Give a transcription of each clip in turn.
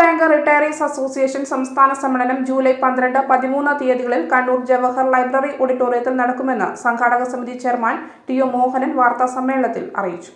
Bank retirees association സംസ്ഥാന സമ്മേളനം July പന്ത്രണ്ട് പതിമൂന്ന് തീയതികളിൽ കണ്ണൂർ ജവഹർ ലൈബ്രറി ഓഡിറ്റോറിയത്തിൽ നടക്കുമെന്ന് സംഘാടക സമിതി ചെയർമാൻ ടി ഒ മോഹനൻ വാർത്താ സമ്മേളനത്തിൽ അറിയിച്ചു.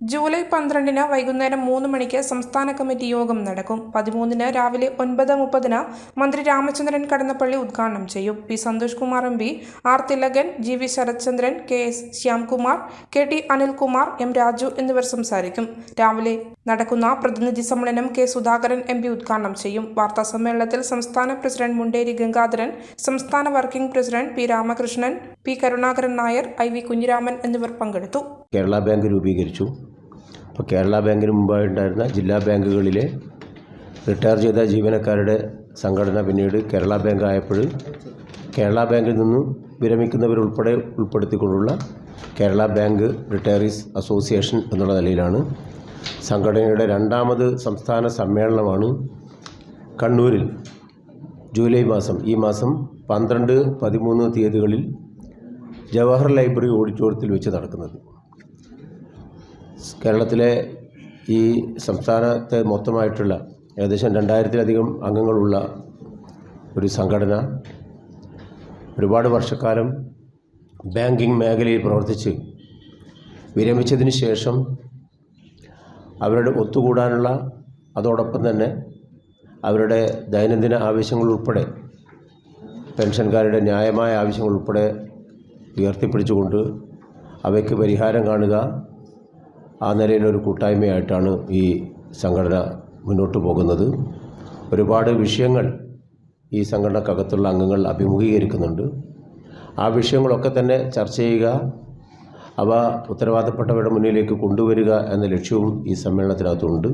ജൂലൈ പന്ത്രണ്ടിന് വൈകുന്നേരം മൂന്ന് മണിക്ക് സംസ്ഥാന കമ്മിറ്റി യോഗം നടക്കും. പതിമൂന്നിന് രാവിലെ ഒൻപത് മുപ്പതിന് മന്ത്രി രാമചന്ദ്രൻ കടന്നപ്പള്ളി ഉദ്ഘാടനം ചെയ്യും. P Santhosh Kumar M P R Thilakan G V Sarathchandran K S Shyamkumar K T Anilkumar M Raju എന്നിവർ സംസാരിക്കും. രാവിലെ നടക്കുന്ന പ്രതിനിധി സമ്മേളനം കെ സുധാകരൻ എം പി ഉദ്ഘാടനം ചെയ്യും. വാർത്താ സമ്മേളനത്തിൽ സംസ്ഥാന പ്രസിഡന്റ് മുണ്ടേരി ഗംഗാധരൻ സംസ്ഥാന working president P Ramakrishnan P Karunakaran Nair I V Kunhiraman എന്നിവർ പങ്കെടുത്തു. കേരള ബാങ്ക് രൂപീകരിച്ചു. അപ്പോൾ കേരള ബാങ്കിന് മുമ്പായിട്ടുണ്ടായിരുന്ന ജില്ലാ ബാങ്കുകളിലെ റിട്ടയർ ചെയ്ത ജീവനക്കാരുടെ സംഘടന പിന്നീട് കേരള ബാങ്ക് ആയപ്പോൾ കേരള ബാങ്കിൽ നിന്നും വിരമിക്കുന്നവരുൾപ്പെടെ ഉൾപ്പെടുത്തിക്കൊണ്ടുള്ള കേരള ബാങ്ക് റിട്ടയറീസ് അസോസിയേഷൻ എന്നുള്ള നിലയിലാണ്. സംഘടനയുടെ രണ്ടാമത് സംസ്ഥാന സമ്മേളനമാണ് കണ്ണൂരിൽ. ജൂലൈ മാസം ഈ മാസം പന്ത്രണ്ട് പതിമൂന്ന് തീയതികളിൽ ജവഹർ ലൈബ്രറി ഓഡിറ്റോറിയത്തിൽ വെച്ച് നടക്കുന്നത്. കേരളത്തിലെ ഈ സംസ്ഥാനത്തെ മൊത്തമായിട്ടുള്ള ഏകദേശം രണ്ടായിരത്തിലധികം അംഗങ്ങളുള്ള ഒരു സംഘടന ഒരുപാട് വർഷക്കാലം ബാങ്കിങ് മേഖലയിൽ പ്രവർത്തിച്ച് വിരമിച്ചതിന് ശേഷം അവരുടെ ഒത്തുകൂടാനുള്ള അതോടൊപ്പം തന്നെ അവരുടെ ദൈനംദിന ആവശ്യങ്ങൾ ഉൾപ്പെടെ പെൻഷൻകാരുടെ ന്യായമായ ആവശ്യങ്ങൾ ഉൾപ്പെടെ ഉയർത്തിപ്പിടിച്ചുകൊണ്ട് അവയ്ക്ക് പരിഹാരം കാണുക ആ നിലയിൽ ഒരു കൂട്ടായ്മയായിട്ടാണ് ഈ സംഘടന മുന്നോട്ട് പോകുന്നത്. ഒരുപാട് വിഷയങ്ങൾ ഈ സംഘടനക്കകത്തുള്ള അംഗങ്ങൾ അഭിമുഖീകരിക്കുന്നുണ്ട്. ആ വിഷയങ്ങളൊക്കെ തന്നെ ചർച്ച ചെയ്യുക അവ ഉത്തരവാദപ്പെട്ടവരുടെ മുന്നിലേക്ക് കൊണ്ടുവരിക എന്ന ലക്ഷ്യവും ഈ സമ്മേളനത്തിനകത്തുണ്ട്.